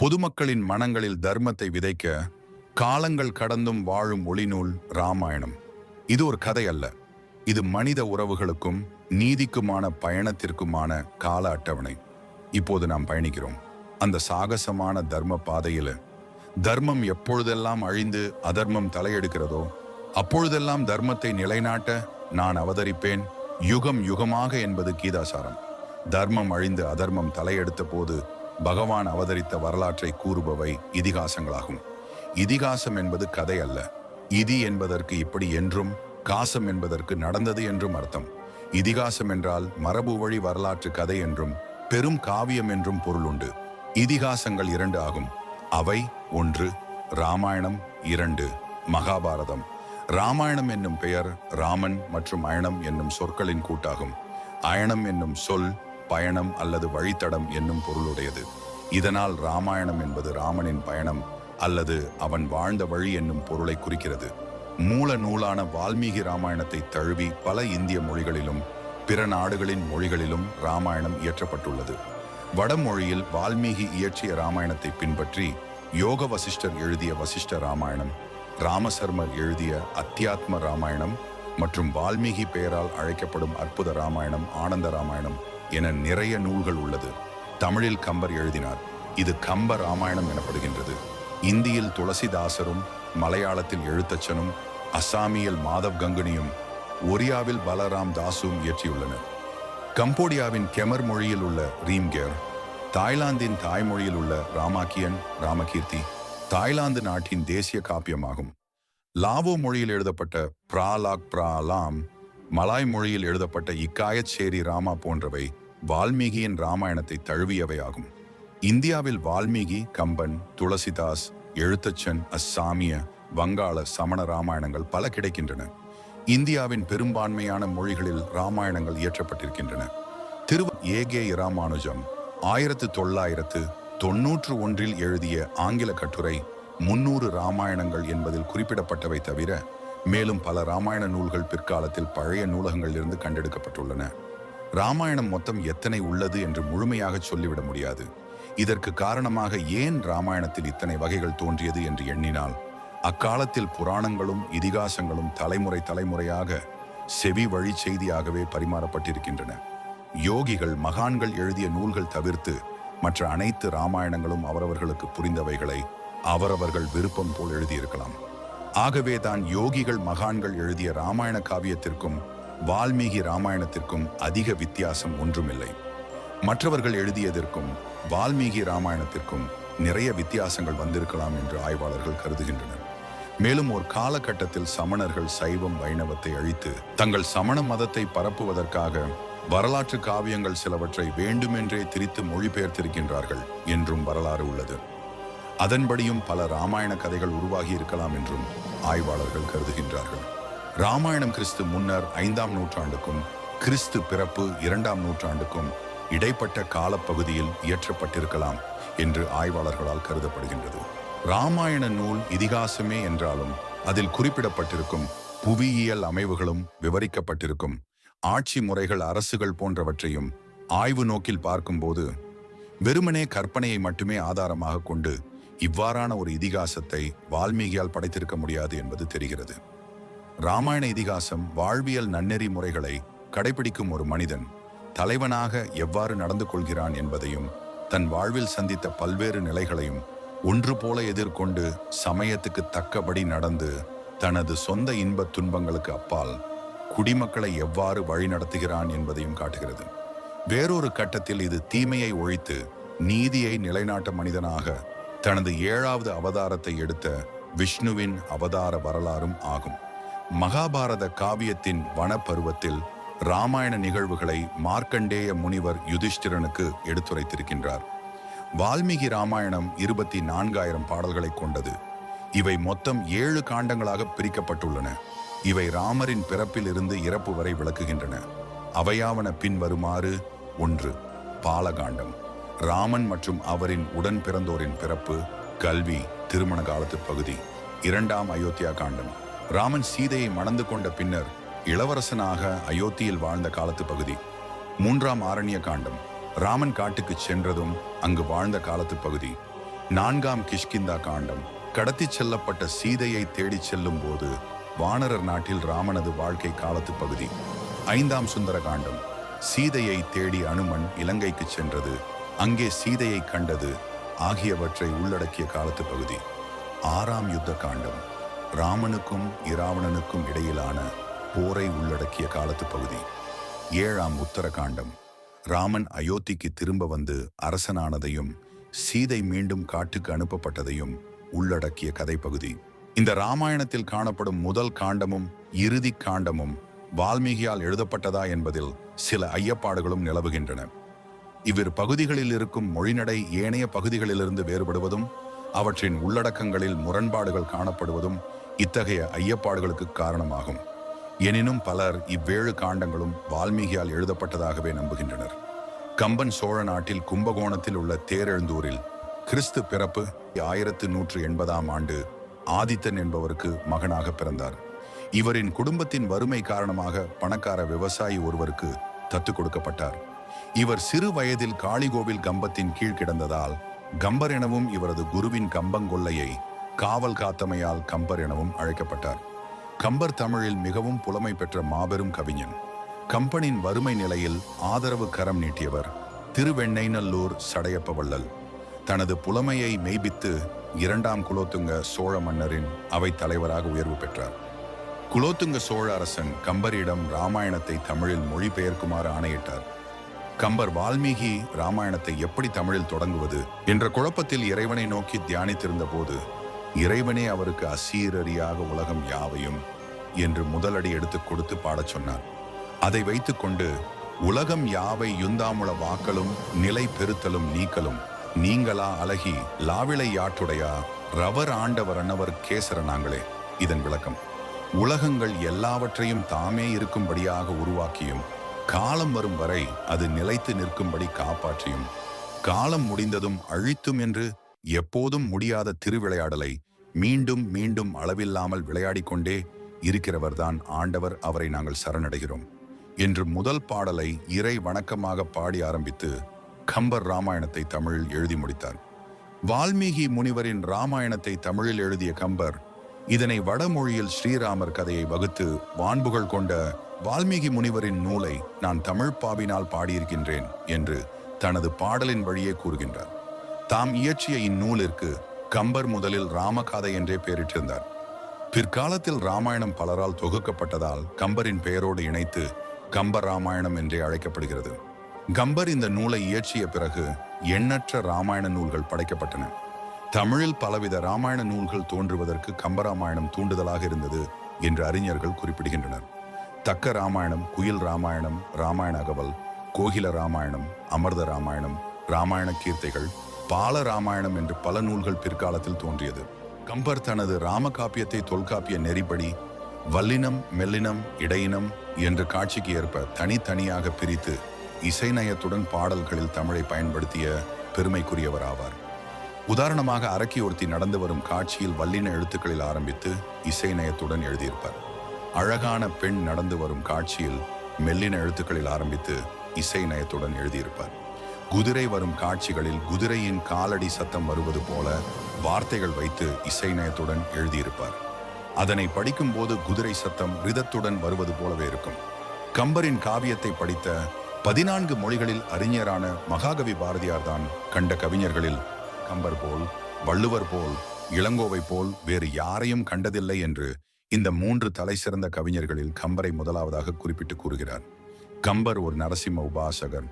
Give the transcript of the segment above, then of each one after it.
பொதுமக்களின் மனங்களில் தர்மத்தை விதைக்க காலங்கள் கடந்தும் வாழும் ஒளிநூல் ராமாயணம். இது ஒரு கதை அல்ல. இது மனித உறவுகளுக்கும் நீதிக்குமான பயணத்திற்குமான கால அட்டவணை. இப்போது நாம் பயணிக்கிறோம். அந்த சாகசமான தர்ம பாதையில் தர்மம் எப்பொழுதெல்லாம் அழிந்து அதர்மம் தலையெடுக்கிறதோ அப்பொழுதெல்லாம் தர்மத்தை நிலைநாட்ட நான் அவதரிப்பேன். யுகம் யுகமாக என்பது கீதாசாரம். தர்மம் அழிந்து அதர்மம் தலையெடுத்த போது பகவான் அவதரித்த வரலாற்றை கூறுபவை இதிகாசங்களாகும். இதிகாசம் என்பது கதை அல்ல. இதி என்பதற்கு இப்படி என்றும் காசம் என்பதற்கு நடந்தது என்றும் அர்த்தம். இதிகாசம் என்றால் மரபு வழி வரலாற்று கதை என்றும் பெரும் காவியம் என்றும் பொருள் உண்டு. இதிகாசங்கள் இரண்டு ஆகும். அவை ஒன்று ராமாயணம் இரண்டு மகாபாரதம். ராமாயணம் என்னும் பெயர் ராமன் மற்றும் அயணம் என்னும் சொற்களின் கூட்டாகும். அயணம் என்னும் சொல் பயணம் அல்லது வழித்தடம் என்னும் பொருளுடையது. இதனால் ராமாயணம் என்பது ராமனின் பயணம் அல்லது அவன் வாழ்ந்த வழி என்னும் பொருளை குறிக்கிறது. மூல நூலான வால்மீகி ராமாயணத்தை தழுவி பல இந்திய மொழிகளிலும் பிற நாடுகளின் மொழிகளிலும் ராமாயணம் இயற்றப்பட்டுள்ளது. வடமொழியில் வால்மீகி இயற்றிய ராமாயணத்தை பின்பற்றி யோக வசிஷ்டர் எழுதிய வசிஷ்ட ராமாயணம் ராமசர்மர் எழுதிய அத்தியாத்ம ராமாயணம் மற்றும் வால்மீகி பெயரால் அழைக்கப்படும் அற்புத ராமாயணம் ஆனந்த ராமாயணம் என நிறைய நூல்கள் உள்ளது. தமிழில் கம்பர் எழுதினார். இது கம்ப ராமாயணம் எனப்படுகின்றது. இந்தியில் துளசிதாசரும் மலையாளத்தில் எழுத்தச்சனும் அசாமியில் மாதவ் கங்குனியும் ஒரியாவில் பலராம் தாசும் இயற்றியுள்ளனர். கம்போடியாவின் கெமர் மொழியில் உள்ள ரீம்கேர் தாய்லாந்தின் தாய்மொழியில் உள்ள ராமாக்கியன் ராமகீர்த்தி தாய்லாந்து நாட்டின் தேசிய காப்பியமாகும். லாவோ மொழியில் எழுதப்பட்ட பிராலாக் பிராலாம் மலாய் மொழியில் எழுதப்பட்ட இக்காயச்சேரி ராமா போன்றவை வால்மீகியின் ராமாயணத்தை தழுவியவை ஆகும் இந்தியாவில் வால்மீகி கம்பன் துளசிதாஸ் எழுத்தச்சன் அஸ்ஸாமிய வங்காள சமண ராமாயணங்கள் பல கிடைக்கின்றன. இந்தியாவின் பெரும்பான்மையான மொழிகளில் ராமாயணங்கள் இயற்றப்பட்டிருக்கின்றன. திரு ஏ கே இராமானுஜம் ஆயிரத்து தொள்ளாயிரத்து தொன்னூற்று ஒன்றில் எழுதிய ஆங்கில கட்டுரை முன்னூறு ராமாயணங்கள் என்பதில் குறிப்பிடப்பட்டவை தவிர மேலும் பல ராமாயண நூல்கள் பிற்காலத்தில் பழைய நூலகங்களிலிருந்து கண்டெடுக்கப்பட்டுள்ளன. ராமாயணம் மொத்தம் எத்தனை உள்ளது என்று முழுமையாக சொல்லிவிட முடியாது. இதற்கு காரணமாக ஏன் ராமாயணத்தில் இத்தனை வகைகள் தோன்றியது என்று எண்ணினால் அக்காலத்தில் புராணங்களும் இதிகாசங்களும் தலைமுறை தலைமுறையாக செவி வழி செய்தியாகவே பரிமாறப்பட்டிருக்கின்றன. யோகிகள் மகான்கள் எழுதிய நூல்கள் தவிர்த்து மற்ற அனைத்து ராமாயணங்களும் அவரவர்களுக்கு புரிந்தவைகளை அவரவர்கள் விருப்பம் போல் எழுதியிருக்கலாம். ஆகவே தான் யோகிகள் மகான்கள் எழுதிய ராமாயண காவியத்திற்கும் வால்மீகி ராமாயணத்திற்கும் அதிக வித்தியாசம் ஒன்றுமில்லை. மற்றவர்கள் எழுதியதற்கும் வால்மீகி ராமாயணத்திற்கும் நிறைய வித்தியாசங்கள் வந்திருக்கலாம் என்று ஆய்வாளர்கள் கருதுகின்றனர். மேலும் ஒரு காலகட்டத்தில் சமணர்கள் சைவம் வைணவத்தை அழித்து தங்கள் சமண மதத்தை பரப்புவதற்காக வரலாற்று காவியங்கள் சிலவற்றை வேண்டுமென்றே திரித்து மொழிபெயர்த்திருக்கின்றார்கள் என்றும் வரலாறு உள்ளது. அதன்படியும் பல ராமாயண கதைகள் உருவாகி இருக்கலாம் என்றும் ஆய்வாளர்கள் கருதுகின்றார்கள். ராமாயணம் கிறிஸ்து முன்னர் ஐந்தாம் நூற்றாண்டுக்கும் கிறிஸ்து பிறப்பு இரண்டாம் நூற்றாண்டுக்கும் இடைப்பட்ட காலப்பகுதியில் இயற்றப்பட்டிருக்கலாம் என்று ஆய்வாளர்களால் கருதப்படுகின்றது. ராமாயண நூல் இதிகாசமே என்றாலும் அதில் குறிப்பிடப்பட்டிருக்கும் புவியியல் அமைவுகளும் விவரிக்கப்பட்டிருக்கும். ஆட்சி முறைகள் அரசுகள் போன்றவற்றையும் ஆய்வு நோக்கில் பார்க்கும்போது வெறுமனே கற்பனையை மட்டுமே ஆதாரமாக கொண்டு இவ்வாறான ஒரு இதிகாசத்தை வால்மீகியால் படைத்திருக்க முடியாது என்பது தெரிகிறது. ராமாயண இதிகாசம் வாழ்வியல் நன்னெறி முறைகளை கடைபிடிக்கும் ஒரு மனிதன் தலைவனாக எவ்வாறு நடந்து கொள்கிறான் என்பதையும் தன் வாழ்வில் சந்தித்த பல்வேறு நிலைகளையும் ஒன்று போல எதிர்கொண்டு சமயத்துக்கு தக்கபடி நடந்து தனது சொந்த இன்பத் துன்பங்களுக்கு அப்பால் குடிமக்களை எவ்வாறு வழிநடத்துகிறான் என்பதையும் காட்டுகிறது. வேறொரு கட்டத்தில் இது தீமையை ஒழித்து நீதியை நிலைநாட்ட மனிதனாக தனது ஏழாவது அவதாரத்தை எடுத்த விஷ்ணுவின் அவதார வரலாறும் ஆகும். மகாபாரத காவியத்தின் வனப்பருவத்தில் ராமாயண நிகழ்வுகளை மார்க்கண்டேய முனிவர் யுதிஷ்டிரனுக்கு எடுத்துரைத்திருக்கின்றார். வால்மீகி ராமாயணம் இருபத்தி நான்காயிரம் பாடல்களை கொண்டது. இவை மொத்தம் ஏழு காண்டங்களாக பிரிக்கப்பட்டுள்ளன. இவை ராமரின் பிறப்பில் இருந்து இறப்பு வரை விளக்குகின்றன. அவையாவன பின்வருமாறு ஒன்று பாலகாண்டம். ராமன் மற்றும் அவரின் உடன் பிறந்தோரின் பிறப்பு கல்வி திருமண காலத்து பகுதி இரண்டாம் அயோத்தியா காண்டம். ராமன் சீதையை மணந்து கொண்ட பின்னர் இளவரசனாக அயோத்தியில் வாழ்ந்த காலத்து பகுதி. மூன்றாம் ஆரண்ய காண்டம். ராமன் காட்டுக்கு சென்றதும் அங்கு வாழ்ந்த காலத்து பகுதி. நான்காம் கிஷ்கிந்தா காண்டம். கடத்தி செல்லப்பட்ட சீதையை தேடிச் செல்லும் போது வானரர் நாட்டில் ராமனது வாழ்க்கை காலத்து பகுதி. ஐந்தாம் சுந்தர காண்டம். சீதையை தேடி அனுமன் இலங்கைக்கு சென்றது. அங்கே சீதையை கண்டது ஆகியவற்றை உள்ளடக்கிய காலத்து பகுதி. ஆறாம் யுத்த காண்டம் ராமனுக்கும் இராவணனுக்கும் இடையிலான போரை உள்ளடக்கிய காலத்து பகுதி. ஏழாம் உத்தர காண்டம் ராமன் அயோத்திக்கு திரும்ப வந்து அரசனானதையும் சீதை மீண்டும் காட்டுக்கு அனுப்பப்பட்டதையும் உள்ளடக்கிய கதைப்பகுதி பகுதி. இந்த ராமாயணத்தில் காணப்படும் முதல் காண்டமும் இறுதி காண்டமும் வால்மீகியால் எழுதப்பட்டதா என்பதில் சில ஐயப்பாடுகளும் நிலவுகின்றன. இவ்விரு பகுதிகளில் இருக்கும் மொழிநடை ஏனைய பகுதிகளிலிருந்து வேறுபடுவதும் அவற்றின் உள்ளடக்கங்களில் முரண்பாடுகள் காணப்படுவதும் இத்தகைய ஐயப்பாடுகளுக்கு காரணமாகும். எனினும் பலர் இவ்வேழு காண்டங்களும் வால்மீகியால் எழுதப்பட்டதாகவே நம்புகின்றனர். கம்பன் சோழ நாட்டில் கும்பகோணத்தில் உள்ள தேரெழுந்தூரில் கிறிஸ்து பிறப்பு ஆயிரத்து நூற்று எண்பதாம் ஆண்டு ஆதித்தன் என்பவருக்கு மகனாக பிறந்தார். இவரின் குடும்பத்தின் வறுமை காரணமாக பணக்கார விவசாயி ஒருவருக்கு தத்து கொடுக்கப்பட்டார். இவர் சிறு வயதில் காளிகோவில் கம்பத்தின் கீழ் கிடந்ததால் கம்பர் எனவும் இவரது குருவின் கம்பங்கொல்லையை காவல் காத்தமையால் கம்பர் எனவும் அழைக்கப்பட்டார். கம்பர் தமிழில் மிகவும் புலமை பெற்ற மாபெரும் கவிஞன். கம்பனின் வறுமை நிலையில் ஆதரவு கரம் நீட்டியவர் திருவெண்ணைநல்லூர் சடையப்ப வள்ளல். தனது புலமையை மெய்பித்து இரண்டாம் குலோத்துங்க சோழ மன்னரின் அவை தலைவராக உயர்வு பெற்றார். குலோத்துங்க சோழ அரசன் கம்பரிடம் ராமாயணத்தை தமிழில் மொழிபெயர்க்குமாறு ஆணையிட்டார். கம்பர் வால்மீகி ராமாயணத்தை எப்படி தமிழில் தொடங்குவது என்ற குழப்பத்தில் இறைவனை நோக்கி தியானித்திருந்த போது இறைவனே அவருக்கு அசீரறியாக உலகம் யாவையும் என்று முதலடி எடுத்து கொடுத்து பாடச் சொன்னார். அதை வைத்துக்கொண்டு உலகம் யாவை யுந்தாமுள வாக்களும் நிலை பெருத்தலும் நீக்கலும் நீங்களா அழகி லாவிளை யாற்றுடையா ரவர் ஆண்டவர் அன்னவர் கேசர நாங்களே இதன் விளக்கம். உலகங்கள் எல்லாவற்றையும் தாமே இருக்கும்படியாக உருவாக்கியும் காலம் வரும் வரை அது நிலைத்து நிற்கும்படி காப்பாற்றியும் காலம் முடிந்ததும் அழித்தும் என்று எப்போதும் முடியாத திருவிளையாடலை மீண்டும் மீண்டும் அளவில்லாமல் விளையாடிக் கொண்டே இருக்கிறவர்தான் ஆண்டவர் அவரை நாங்கள் சரணடைகிறோம் என்று முதல் பாடலை இறை வணக்கமாக பாடி ஆரம்பித்து கம்பர் ராமாயணத்தை தமிழில் எழுதி முடித்தார். வால்மீகி முனிவரின் ராமாயணத்தை தமிழில் எழுதிய கம்பர் இதனை வடமொழியில் ஸ்ரீராமர் கதையை வகுத்து வான்புகள் கொண்ட வால்மீகி முனிவரின் நூலை நான் தமிழ் பாவினால் பாடியிருக்கின்றேன் என்று தனது பாடலின் வழியே கூறுகின்றார். தாம் இயற்றிய இந்நூலிற்கு கம்பர் முதலில் ராமகாதை என்றே பெயரிட்டிருந்தார். பிற்காலத்தில் ராமாயணம் பலரால் தொகுக்கப்பட்டதால் கம்பரின் பெயரோடு இணைத்து கம்பர் ராமாயணம் என்றே அழைக்கப்படுகிறது. கம்பர் இந்த நூலை இயற்றிய பிறகு எண்ணற்ற ராமாயண நூல்கள் படைக்கப்பட்டன. தமிழில் பலவித ராமாயண நூல்கள் தோன்றுவதற்கு கம்பராமாயணம் தூண்டுதலாக இருந்தது என்று அறிஞர்கள் குறிப்பிடுகின்றனர். தக்க ராமாயணம் குயில் ராமாயணம் ராமாயண அகவல் கோகில ராமாயணம் அமர்த ராமாயணம் ராமாயண கீர்த்தைகள் பால ராமாயணம் என்று பல நூல்கள் பிற்காலத்தில் தோன்றியது. கம்பர் தனது ராம காப்பியத்தை தொல்காப்பிய நெறிப்படி வல்லினம் மெல்லினம் இடையினம் என்ற காட்சிக்கு ஏற்ப தனித்தனியாக பிரித்து இசைநயத்துடன் பாடல்களில் தமிழை பயன்படுத்திய பெருமைக்குரியவர் ஆவார் உதாரணமாக அரக்கி ஒருத்தி நடந்து வரும் காட்சியில் வல்லின எழுத்துக்களில் ஆரம்பித்து இசைநயத்துடன் எழுதியிருப்பார். அழகான பெண் நடந்து வரும் காட்சியில் மெல்லின எழுத்துக்களில் ஆரம்பித்து இசை நயத்துடன் எழுதியிருப்பார். குதிரை வரும் காட்சிகளில் குதிரையின் காலடி சத்தம் வருவது போல வார்த்தைகள் வைத்து இசை நயத்துடன் எழுதியிருப்பார். அதனை படிக்கும்போது குதிரை சத்தம் ரிதத்துடன் வருவது போலவே இருக்கும். கம்பரின் காவியத்தை படித்த பதினான்கு மொழிகளில் அறிஞரான மகாகவி பாரதியார் தான் கண்ட கவிஞர்களில் கம்பர் போல் வள்ளுவர் போல் இளங்கோவை போல் வேறு யாரையும் கண்டதில்லை என்று இந்த மூன்று தலை சிறந்த கவிஞர்களில் கம்பரை முதலாவதாக குறிப்பிட்டு கூறுகிறார். கம்பர் ஒரு நரசிம்ம உபாசகர்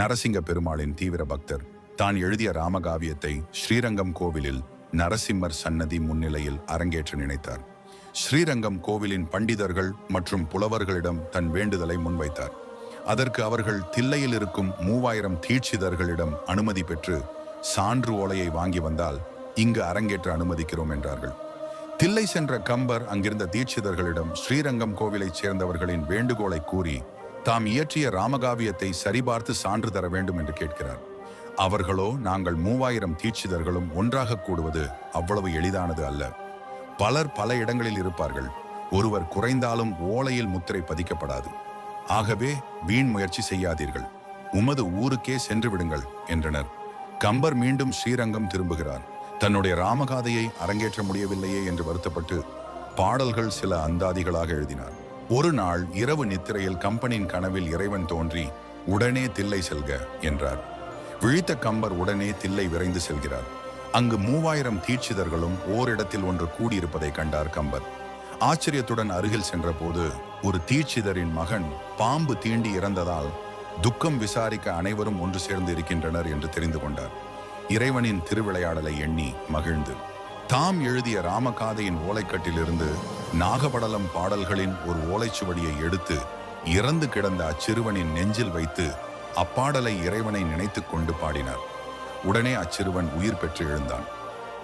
நரசிங்க பெருமாளின் தீவிர பக்தர். தான் எழுதிய ராமகாவியத்தை ஸ்ரீரங்கம் கோவிலில் நரசிம்மர் சன்னதி முன்னிலையில் அரங்கேற்ற நினைத்தார். ஸ்ரீரங்கம் கோவிலின் பண்டிதர்கள் மற்றும் புலவர்களிடம் தன் வேண்டுதலை முன்வைத்தார். அதற்கு அவர்கள் தில்லையில் இருக்கும் மூவாயிரம் தீட்சிதர்களிடம் அனுமதி பெற்று சான்று ஓலையை வாங்கி வந்தால் இங்கு அரங்கேற்ற அனுமதிக்கிறோம் என்றார்கள். தில்லை சென்ற கம்பர் அங்கிருந்த தீட்சிதர்களிடம் ஸ்ரீரங்கம் கோவிலைச் சேர்ந்தவர்களின் வேண்டுகோளை கூறி தாம் இயற்றிய ராமகாவியத்தை சரிபார்த்து சான்று தர வேண்டும் என்று கேட்கிறார். அவர்களோ நாங்கள் மூவாயிரம் தீட்சிதர்களும் ஒன்றாக கூடுவது அவ்வளவு எளிதானது அல்ல. பலர் பல இடங்களில் இருப்பார்கள். ஒருவர் குறைந்தாலும் ஓலையில் முத்திரை பதிக்கப்படாது. ஆகவே வீண் முயற்சி செய்யாதீர்கள். உமது ஊருக்கே சென்று விடுங்கள் என்றனர். கம்பர் மீண்டும் ஸ்ரீரங்கம் திரும்புகிறார். தன்னுடைய ராமகாதையை அரங்கேற்ற முடியவில்லையே என்று வருத்தப்பட்டு பாடல்கள் சில அந்தாதிகளாக எழுதினார். ஒரு நாள் இரவு நித்திரையில் கம்பனின் கனவில் இறைவன் தோன்றி உடனே தில்லை செல்க என்றார். விழித்த கம்பர் உடனே தில்லை விரைந்து செல்கிறார். அங்கு மூவாயிரம் தீட்சிதர்களும் ஓரிடத்தில் ஒன்று கூடியிருப்பதை கண்டார் கம்பர். ஆச்சரியத்துடன் அருகில் சென்றபோது ஒரு தீட்சிதரின் மகன் பாம்பு தீண்டி இறந்ததால் துக்கம் விசாரிக்க அனைவரும் ஒன்று சேர்ந்து இருக்கின்றனர் என்று தெரிந்து கொண்டார். இறைவனின் திருவிளையாடலை எண்ணி மகிழ்ந்து. தாம் எழுதிய ராமகாதையின் ஓலைக்கட்டிலிருந்து நாகபடலம் பாடல்களின் ஒரு ஓலைச்சுவடியை எடுத்து இறந்து கிடந்த அச்சிறுவனின் நெஞ்சில் வைத்து அப்பாடலை இறைவனை நினைத்துக் கொண்டு பாடினார். உடனே அச்சிறுவன் உயிர் பெற்று எழுந்தான்.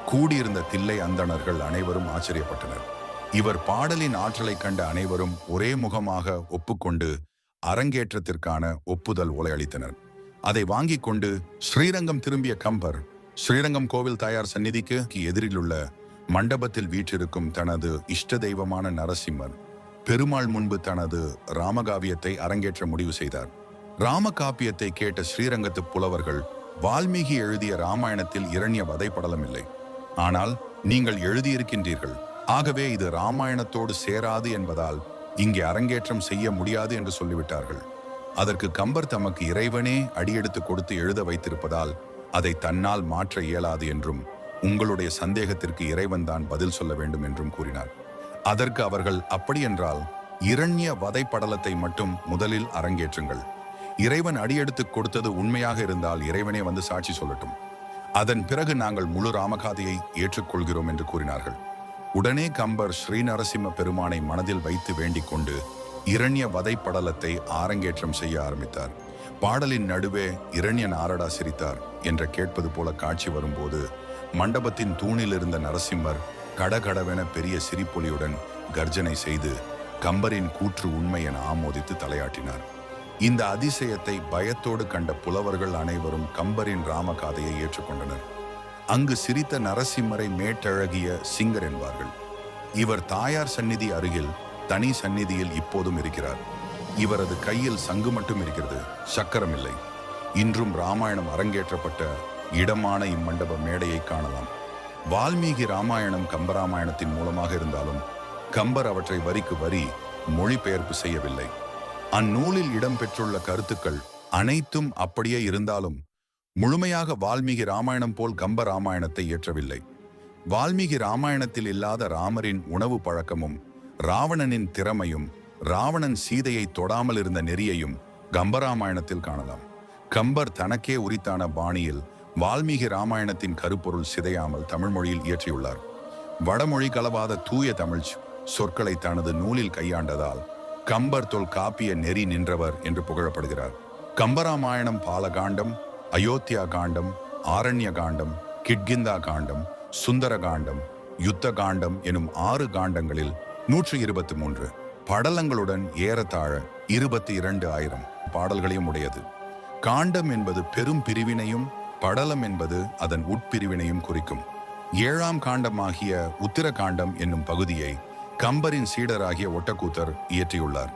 கூடியிருந்த தில்லை அந்தணர்கள் அனைவரும் ஆச்சரியப்பட்டனர். இவர் பாடலின் ஆற்றலை கண்ட அனைவரும் ஒரே முகமாக ஒப்புக்கொண்டு அரங்கேற்றத்திற்கான ஒப்புதல் ஓலை அளித்தனர். அதை வாங்கிக் கொண்டு ஸ்ரீரங்கம் திரும்பிய கம்பர் ஸ்ரீரங்கம் கோவில் தாயார் சந்நிதிக்கு எதிரிலுள்ள மண்டபத்தில் வீற்றிருக்கும் தனது இஷ்ட தெய்வமான நரசிம்மர் பெருமாள் முன்பு தனது ராமகாவியத்தை அரங்கேற்ற முடிவு செய்தார். ராமகாப்பியத்தை கேட்ட ஸ்ரீரங்கத்து புலவர்கள் வால்மீகி எழுதிய ராமாயணத்தில் இரண்ய வதைப்படலம் இல்லை ஆனால் நீங்கள் எழுதியிருக்கின்றீர்கள். ஆகவே இது ராமாயணத்தோடு சேராது என்பதால் இங்கே அரங்கேற்றம் செய்ய முடியாது என்று சொல்லிவிட்டார்கள். அதற்கு கம்பர் தமக்கு இறைவனே அடியெடுத்து கொடுத்து எழுத வைத்திருப்பதால் அதை தன்னால் மாற்ற இயலாது என்றும் உங்களுடைய சந்தேகத்திற்கு இறைவன் தான் பதில் சொல்ல வேண்டும் என்றும் கூறினார். அதற்கு அவர்கள் அப்படியென்றால் இரண்ய வதைப்படலத்தை மட்டும் முதலில் அரங்கேற்றுங்கள். இறைவன் அடியெடுத்து கொடுத்தது உண்மையாக இருந்தால் இறைவனே வந்து சாட்சி சொல்லட்டும். அதன் பிறகு நாங்கள் முழு ராமகாதையை ஏற்றுக்கொள்கிறோம் என்று கூறினார்கள். உடனே கம்பர் ஸ்ரீநரசிம்ம பெருமானை மனதில் வைத்து வேண்டிக் கொண்டு இரண்ய வதைப்படலத்தை ஆரங்கேற்றம் செய்ய ஆரம்பித்தார். பாடலின் நடுவே இரண்யன் ஆரடா சிரித்தார் என்ற கேட்பது போல காட்சி வரும்போது மண்டபத்தின் தூணில் இருந்த நரசிம்மர் கடகடவென பெரிய சிரிப்பொலியுடன் கர்ஜனை செய்து கம்பரின் கூற்று உண்மை என ஆமோதித்து தலையாட்டினார். இந்த அதிசயத்தை பயத்தோடு கண்ட புலவர்கள் அனைவரும் கம்பரின் ராமகாதையை ஏற்றுக்கொண்டனர். அங்கு சிரித்த நரசிம்மரை மேட்டழகிய சிங்கர் என்பார்கள். இவர் தாயார் சந்நிதி அருகில் தனி சந்நிதியில் இப்போதும் இருக்கிறார். இவரது கையில் சங்கு மட்டும் இருக்கிறது சக்கரம் இல்லை. இன்றும் ராமாயணம் அரங்கேற்றப்பட்ட இடமான இம்மண்டப மேடையை காணலாம். வால்மீகி ராமாயணம் கம்பராமாயணத்தின் மூலமாக இருந்தாலும் கம்பர் அவற்றை வரிக்கு வரி மொழிபெயர்ப்பு செய்யவில்லை. அந்நூலில் இடம்பெற்றுள்ள கருத்துக்கள் அனைத்தும் அப்படியே இருந்தாலும் முழுமையாக வால்மீகி ராமாயணம் போல் கம்ப ராமாயணத்தை இயற்றவில்லை. வால்மீகி ராமாயணத்தில் இல்லாத ராமரின் உணவு பழக்கமும் ராவணனின் திறமையும் ராவணன் சீதையை தொடாமல் இருந்த நெறியையும் கம்பராமாயணத்தில் காணலாம். கம்பர் தனக்கே உரித்தான பாணியில் வால்மீகி ராமாயணத்தின் கருப்பொருள் சிதையாமல் தமிழ் மொழியில் இயற்றியுள்ளார். வடமொழி கலவாத தூய தமிழ் சொற்களை தனது நூலில் கையாண்டதால் கம்பர் தொல் காப்பிய நெறி நின்றவர் என்று புகழப்படுகிறார். கம்பராமாயணம் பாலகாண்டம் அயோத்தியா காண்டம் ஆரண்ய காண்டம் கிட்கிந்தா காண்டம் சுந்தர காண்டம் யுத்த காண்டம் எனும் ஆறு காண்டங்களில் நூற்றி இருபத்தி மூன்று. படலங்களுடன் ஏறத்தாழ இருபத்தி இரண்டு ஆயிரம் பாடல்களையும் உடையது. காண்டம் என்பது பெரும் பிரிவினையும் படலம் என்பது அதன் உட்பிரிவினையும் குறிக்கும். ஏழாம் காண்டமாகிய உத்திர காண்டம் என்னும் பகுதியை கம்பரின் சீடராகிய ஒட்டக்கூத்தர் இயற்றியுள்ளார்.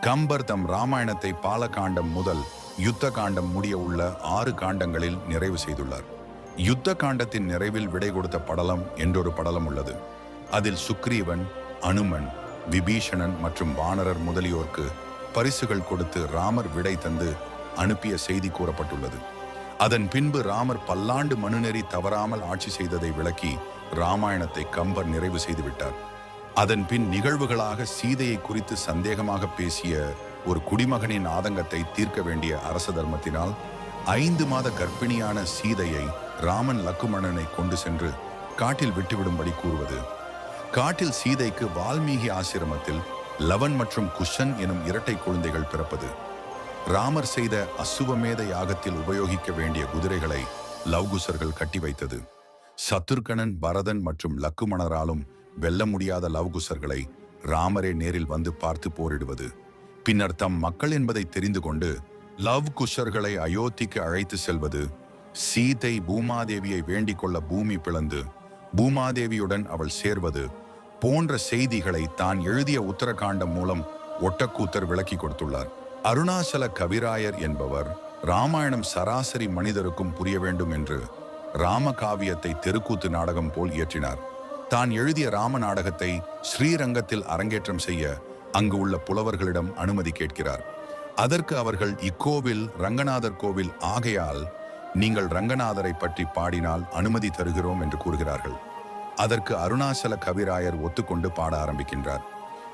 கம்பர் தம் ராமாயணத்தை பாலகாண்டம் முதல் யுத்த காண்டம் முடிய உள்ள ஆறு காண்டங்களில் நிறைவு செய்துள்ளார். யுத்த காண்டத்தின் நிறைவில் விடை கொடுத்த படலம் என்றொரு படலம் உள்ளது. அதில் சுக்ரீவன் அனுமன் விபீஷணன் மற்றும் வானரர் முதலியோர்க்கு பரிசுகள் கொடுத்து ராமர் விடை தந்து அனுப்பிய செய்தி கூறப்பட்டுள்ளது. அதன் பின்பு ராமர் பல்லாண்டு மனுநெறி தவறாமல் ஆட்சி செய்ததை விளக்கி ராமாயணத்தை கம்பர் நிறைவு செய்துவிட்டார். அதன் பின் நிகழ்வுகளாக சீதையை குறித்து சந்தேகமாக பேசிய ஒரு குடிமகனின் ஆதங்கத்தை தீர்க்க வேண்டிய அரச தர்மத்தினால் ஐந்து மாத கர்ப்பிணியான சீதையை ராமன் லக்குமணனை கொண்டு சென்று காட்டில் விட்டுவிடும்படி கூறுவது. காட்டில் சீதைக்கு வால்மீகி ஆசிரமத்தில் லவன் மற்றும் குஷன் எனும் இரட்டை குழந்தைகள் பிறப்பது. ராமர் செய்த அசுவமேத யாகத்தில் உபயோகிக்க வேண்டிய குதிரைகளை லவ்குசர்கள் கட்டி வைத்தது. சத்துர்கணன் பரதன் மற்றும் லக்குமணராலும் வெல்ல முடியாத லவ்குசர்களை ராமரே நேரில் வந்து பார்த்து போரிடுவது. பின்னர் தம் மக்கள் என்பதை தெரிந்து கொண்டு லவ் குஷர்களை அயோத்திக்கு அழைத்து செல்வது சீதை பூமாதேவியை வேண்டிக் கொள்ள பூமி பிளந்து பூமாதேவியுடன் அவள் சேர்வது போன்ற செய்திகளை தான் எழுதிய உத்தரகாண்டம் மூலம் ஒட்டக்கூத்தர் விளக்கி கொடுத்துள்ளார். அருணாசல கவிராயர் என்பவர் ராமாயணம் சராசரி மனிதருக்கும் புரிய வேண்டும் என்று ராமகாவியத்தை தெருக்கூத்து நாடகம் போல் இயற்றினார். தான் எழுதிய ராம நாடகத்தை ஸ்ரீரங்கத்தில் அரங்கேற்றம் செய்ய அங்கு உள்ள புலவர்களிடம் அனுமதி கேட்கிறார். அதற்கு அவர்கள் இக்கோவில் ரங்கநாதர் கோவில் ஆகையால் நீங்கள் ரங்கநாதரை பற்றி பாடினால் அனுமதி தருகிறோம் என்று கூறுகிறார்கள். அதற்கு அருணாச்சல கவிராயர் ஒத்துக்கொண்டு பாட ஆரம்பிக்கின்றார்.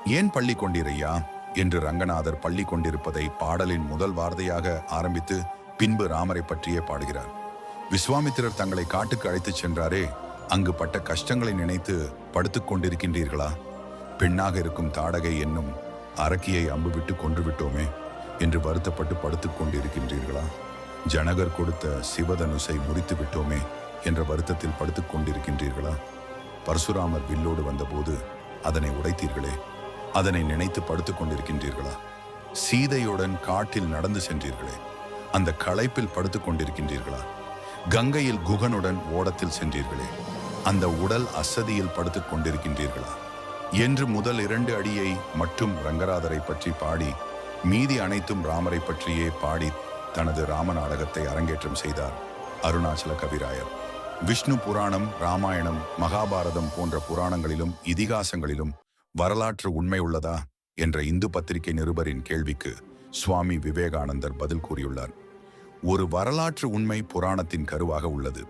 ஏன் பள்ளி கொண்டிரையா என்று ரங்கநாதர் பள்ளி கொண்டிருப்பதை பாடலின் முதல் வார்த்தையாக ஆரம்பித்து பின்பு ராமரை பற்றியே பாடுகிறார். விஸ்வாமித்திரர் தங்களை காட்டுக்கு அழைத்துச் சென்றாரே அங்கு பட்ட கஷ்டங்களை நினைத்து படுத்துக் கொண்டிருக்கின்றீர்களா? பெண்ணாக இருக்கும் தாடகை என்னும் அரக்கியை அம்பு விட்டு கொன்று விட்டோமே என்று வருத்தப்பட்டு படுத்துக் கொண்டிருக்கின்றீர்களா? ஜனகர் கொடுத்த சிவதனுசை முறித்து விட்டோமே என்ற வருத்தத்தில் படுத்துக் கொண்டிருக்கின்றீர்களா? பரசுராமர் வில்லோடு வந்தபோது அதனை உடைத்தீர்களே அதனை நினைத்து படுத்துக் கொண்டிருக்கின்றீர்களா? சீதையுடன் காட்டில் நடந்து சென்றீர்களே அந்த களைப்பில் படுத்துக் கொண்டிருக்கின்றீர்களா? கங்கையில் குகனுடன் ஓடத்தில் சென்றீர்களே அந்த உடல் அசதியில் படுத்துக் கொண்டிருக்கின்றீர்களா? என்று முதல் இரண்டு அடியை மட்டும் ரங்கராதரை பற்றி பாடி மீதி அனைத்தும் ராமரை பற்றியே பாடி தனது ராம நாடகத்தை அரங்கேற்றம் செய்தார் அருணாச்சல கவிராயர். விஷ்ணு புராணம் ராமாயணம் மகாபாரதம் போன்ற புராணங்களிலும் இதிகாசங்களிலும் வரலாற்று உண்மை உள்ளதா என்ற இந்து பத்திரிகை நிருபரின் கேள்விக்கு சுவாமி விவேகானந்தர் பதில் கூறியுள்ளார். ஒரு வரலாற்று உண்மை புராணத்தின் கருவாக உள்ளது.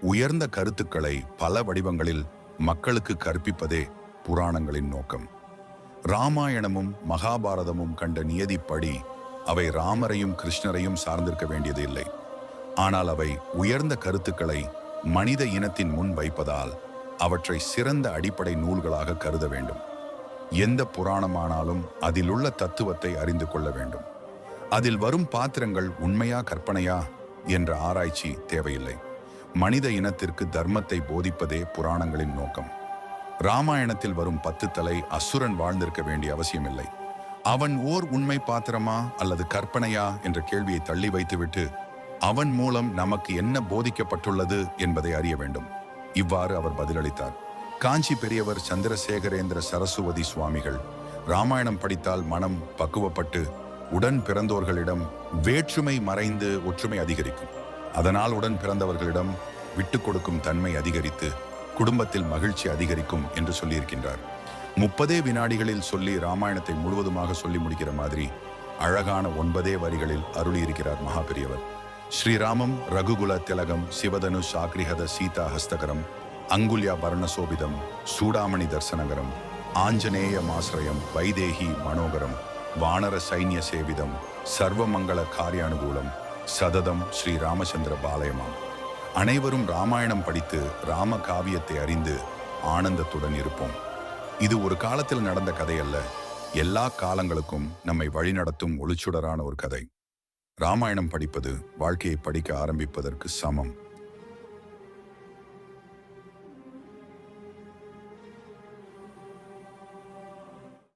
உயர்ந்த கருத்துக்களை பல வடிவங்களில் மக்களுக்கு கற்பிப்பதே புராணங்களின் நோக்கம். ராமாயணமும் மகாபாரதமும் கண்ட நியதிப்படி அவை ராமரையும் கிருஷ்ணரையும் சார்ந்திருக்க வேண்டியது இல்லை. ஆனால் அவை உயர்ந்த கருத்துக்களை மனித இனத்தின் முன் வைப்பதால் அவற்றை சிறந்த அடிப்படை நூல்களாக கருத வேண்டும். எந்த புராணமானாலும் அதில் உள்ள தத்துவத்தை அறிந்து கொள்ள வேண்டும். அதில் வரும் பாத்திரங்கள் உண்மையா கற்பனையா என்ற ஆராய்ச்சி தேவையில்லை. மனித இனத்திற்கு தர்மத்தை போதிப்பதே புராணங்களின் நோக்கம். ராமாயணத்தில் வரும் பத்து தலை அசுரன் வாழ்ந்திருக்க வேண்டிய அவசியமில்லை. அவன் ஓர் உண்மை பாத்திரமா அல்லது கற்பனையா என்ற கேள்வியை தள்ளி வைத்துவிட்டு அவன் மூலம் நமக்கு என்ன போதிக்கப்பட்டுள்ளது என்பதை அறிய வேண்டும். இவ்வாறு அவர் பதிலளித்தார். காஞ்சி பெரியவர் சந்திரசேகரேந்திர சரஸ்வதி சுவாமிகள் ராமாயணம் படித்தால் மனம் பக்குவப்பட்டு உடன் பிறந்தோர்களிடம் வேற்றுமை மறைந்து ஒற்றுமை அதிகரிக்கும். அதனால் உடன் பிறந்தவர்களிடம் விட்டு கொடுக்கும் தன்மை அதிகரித்து குடும்பத்தில் மகிழ்ச்சி அதிகரிக்கும் என்று சொல்லியிருக்கின்றார். முப்பதே வினாடிகளில் சொல்லி ராமாயணத்தை முழுவதுமாக சொல்லி முடிக்கிற மாதிரி அழகான ஒன்பதே வரிகளில் அருளியிருக்கிறார் மகாபெரியவர். ஸ்ரீராமம் ரகுகுல திலகம் சிவதனு சாக்ரிஹத சீதா ஹஸ்தகரம் அங்குல்யா பரணசோபிதம் சூடாமணி தர்சனகரம் ஆஞ்சநேய மாசிரயம் வைதேகி மனோகரம் வானர சைன்ய சேவிதம் சர்வமங்கள காரியானுகூலம் சததம் ஸ்ரீ ராமச்சந்திர பாலயமாம். அனைவரும் ராமாயணம் படித்து ராம காவியத்தை அறிந்து ஆனந்தத்துடன் இருப்போம். இது ஒரு காலத்தில் நடந்த கதை அல்ல. எல்லா காலங்களுக்கும் நம்மை வழிநடத்தும் ஒளிச்சுடரான ஒரு கதை. ராமாயணம் படிப்பது வாழ்க்கையை படிக்க ஆரம்பிப்பதற்கு சமம்.